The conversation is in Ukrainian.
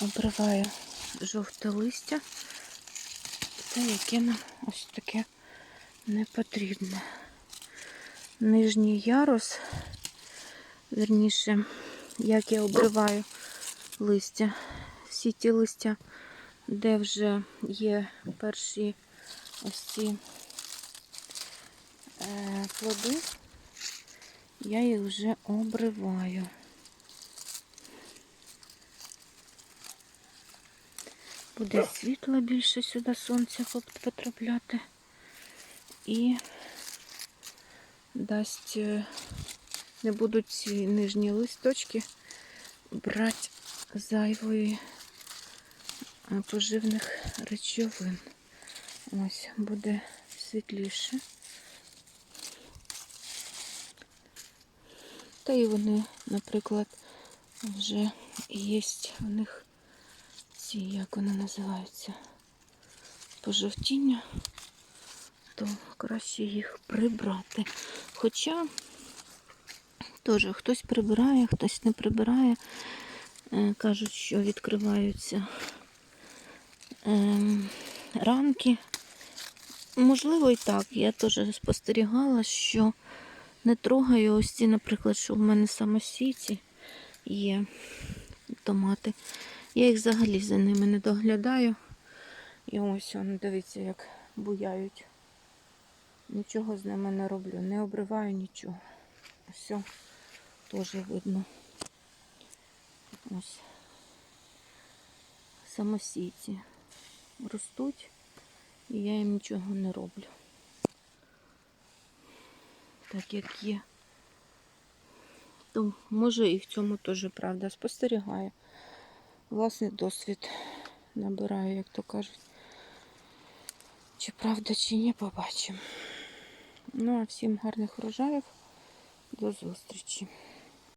обриваю жовте листя. Те, яке нам ось таке не потрібне. Нижній ярус, верніше, як я обриваю листя. Всі ті листя, де вже є перші ось ці е, плоди, я їх вже обриваю. Буде світло більше сюди сонця потрапляти. І дасть, е, не будуть ці нижні листочки брати зайвої е, поживних речовин. Ось буде світліше. Та і вони, наприклад, вже є у них ці, як вони називаються, пожовтіння, то краще їх прибрати. Хоча теж хтось прибирає, хтось не прибирає. Е, Кажуть, що відкриваються ем, ранки. Можливо, і так. Я теж спостерігала, що не трогаю ось ці, наприклад, що в мене самосійці є томати. Я їх взагалі за ними не доглядаю. І ось он, дивіться, як буяють. Нічого з ними не роблю, не обриваю нічого. Все теж видно. Ось. Самосійці ростуть, і я їм нічого не роблю. Так як є. То може і в цьому теж правда спостерігаю. Власний досвід набираю, як то кажуть. Чи правда, чи ні, побачимо. Ну, а всім гарних врожаїв. До зустрічі.